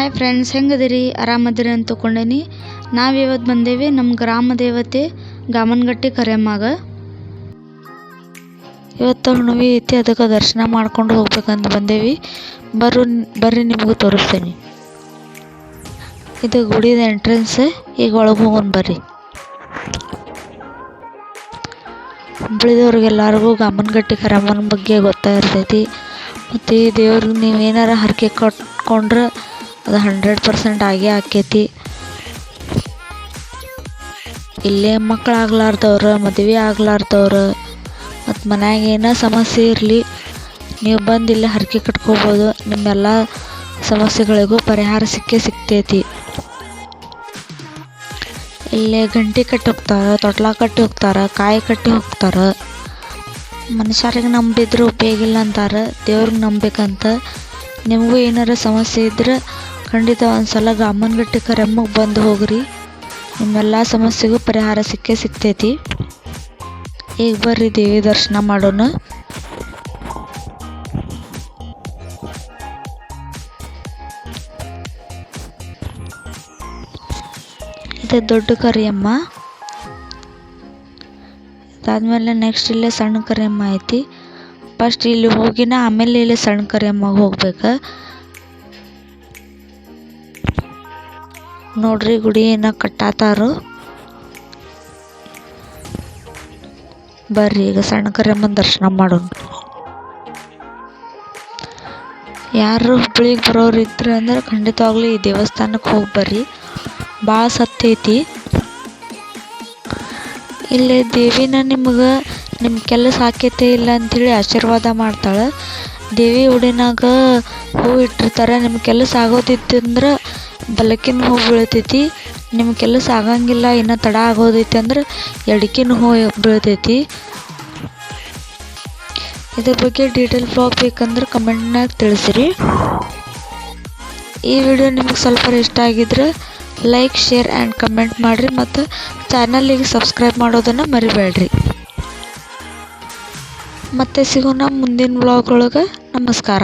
Hi friends ಹೆಂಗದಿರಿ? ಆರಾಮದಿರಿ ಅಂತ ತೊಗೊಂಡೇನಿ ನಾವು ಇವತ್ತು ಬಂದೇವಿ ನಮ್ಮ ಗ್ರಾಮ ದೇವತೆ ಗಾಮನಗಟ್ಟಿ ಕರೆಯಮ್ಮಾಗ ಇವತ್ತು ಹುಣ್ಣಿಮೆ ಐತಿ ಅದಕ್ಕೆ ದರ್ಶನ ಮಾಡ್ಕೊಂಡು ಹೋಗ್ಬೇಕಂತ ಬಂದೇವಿ. ಬರು ಬರ್ರಿ ನಿಮಗೂ ತೋರಿಸ್ತೀನಿ. ಇದು ಗುಡಿದ ಎಂಟ್ರೆನ್ಸ್ ಈಗ ಒಳಗೆ ಹೋಗೋಣ ಬರ್ರಿ. ಹುಬ್ಳಿದವ್ರಿಗೆಲ್ಲರಿಗೂ ಗಾಮನಗಟ್ಟಿ ಕರಮ್ಮನ ಬಗ್ಗೆ ಗೊತ್ತಾ ಇರ್ತೈತಿ ಮತ್ತು ದೇವ್ರಿಗೆ ನೀವು ಏನಾರ ಹರಕೆ ಕಟ್ಕೊಂಡ್ರೆ ಅದು ಹಂಡ್ರೆಡ್ ಪರ್ಸೆಂಟ್ ಆಗೇ ಆಕೈತಿ. ಇಲ್ಲೇ ಮಕ್ಳು ಆಗ್ಲಾರ್ದವ್ರು, ಮದುವೆ ಆಗ್ಲಾರ್ದವ್ರು, ಮತ್ತು ಮನ್ಯಾಗ ಏನೋ ಸಮಸ್ಯೆ ಇರಲಿ, ನೀವು ಬಂದು ಇಲ್ಲೇ ಹರಕೆ ಕಟ್ಕೋಬೋದು, ನಿಮ್ಮೆಲ್ಲ ಸಮಸ್ಯೆಗಳಿಗೂ ಪರಿಹಾರ ಸಿಕ್ಕೇ ಸಿಗ್ತೈತಿ ಇಲ್ಲೇ ಗಂಟೆ ಕಟ್ಟಿ ಹೋಗ್ತಾರೆ, ತೊಟ್ಲ ಕಟ್ಟಿ ಹೋಗ್ತಾರೆ, ಕಾಯಿ ಕಟ್ಟಿ ಹೋಗ್ತಾರೆ. ಮನುಷ್ಯರಿಗೆ ನಂಬಿದ್ರೆ ಉಪಯೋಗ ಇಲ್ಲ ಅಂತಾರೆ, ದೇವ್ರಿಗೆ ನಂಬೇಕಂತ ನಿಮಗೂ ಏನಾರ ಸಮಸ್ಯೆ ಇದ್ರೆ ಖಂಡಿತ ಒಂದ್ಸಲ ಗಾಮನಗಟ್ಟಿ ಕರಿಯಮ್ಮಗೆ ಬಂದು ಹೋಗ್ರಿ. ನಿಮ್ಮೆಲ್ಲ ಸಮಸ್ಯೆಗೂ ಪರಿಹಾರ ಸಿಕ್ಕೇ ಸಿಗ್ತೈತಿ. ಈಗ ಬರ್ರಿ ದೇವಿ ದರ್ಶನ ಮಾಡೋಣ. ಇದು ದೊಡ್ಡ ಕರಿಯಮ್ಮ. ಅದಾದ್ಮೇಲೆ ನೆಕ್ಸ್ಟ್ ಇಲ್ಲೇ ಸಣ್ಣ ಕರಿಯಮ್ಮ ಐತಿ. ಫಸ್ಟ್ ಇಲ್ಲಿ ಹೋಗಿನ, ಆಮೇಲೆ ಇಲ್ಲಿ ಸಣ್ಣ ಕರಿಯಮ್ಮಗೆ ಹೋಗ್ಬೇಕು. ನೋಡ್ರಿ ಗುಡಿ ಏನ ಕಟ್ಟಾತಾರು. ಬರ್ರಿ ಈಗ ಸಣ್ಣ ಕರಿಯಮ್ಮನ ದರ್ಶನ ಮಾಡೋಣ. ಯಾರು ಹುಬ್ಬಳ್ಳಿಗೆ ಬರೋರು ಇದ್ರೆ ಅಂದ್ರೆ ಖಂಡಿತವಾಗ್ಲೂ ಈ ದೇವಸ್ಥಾನಕ್ಕೆ ಹೋಗಿ ಬರ್ರಿ. ಭಾಳ ಸತ್ತೈತಿ ಇಲ್ಲಿ ದೇವಿನ ನಿಮ್ಗೆ ನಿಮ್ಮ ಕೆಲಸ ಆಕೈತೆ ಇಲ್ಲ ಅಂಥೇಳಿ ಆಶೀರ್ವಾದ ಮಾಡ್ತಾಳೆ. ದೇವಿ ಉಡಿನಾಗ ಹೂ ಇಟ್ಟಿರ್ತಾರೆ ನಿಮ್ಮ ಕೆಲಸ ಆಗೋದಿತ್ತಂದ್ರೆ ಬಲಕಿನ ಹೂ ಬೀಳ್ತೈತಿ ನಿಮ್ಮ ಕೆಲಸ ಆಗಂಗಿಲ್ಲ, ಇನ್ನು ತಡ ಆಗೋದೈತಿ ಅಂದ್ರೆ ಎಡಕಿನ ಹೂ ಬೀಳ್ತೈತಿ. ಇದ್ರ ಬಗ್ಗೆ ಡೀಟೇಲ್ ಬ್ಲಾಗ್ ಬೇಕಂದ್ರೆ ಕಮೆಂಟ್ನಾಗ ತಿಳಿಸಿರಿ. ಈ ವಿಡಿಯೋ ನಿಮಗೆ ಸ್ವಲ್ಪ ಇಷ್ಟ ಆಗಿದ್ರೆ ಲೈಕ್ ಶೇರ್ ಆ್ಯಂಡ್ ಕಮೆಂಟ್ ಮಾಡಿರಿ ಮತ್ತು ಚಾನಲಿಗೆ ಸಬ್ಸ್ಕ್ರೈಬ್ ಮಾಡೋದನ್ನು ಮರಿಬೇಡ್ರಿ. ಮತ್ತೆ ಸಿಗೋಣ ಮುಂದಿನ ವ್ಲಾಗ್ ಒಳಗೆ. ನಮಸ್ಕಾರ.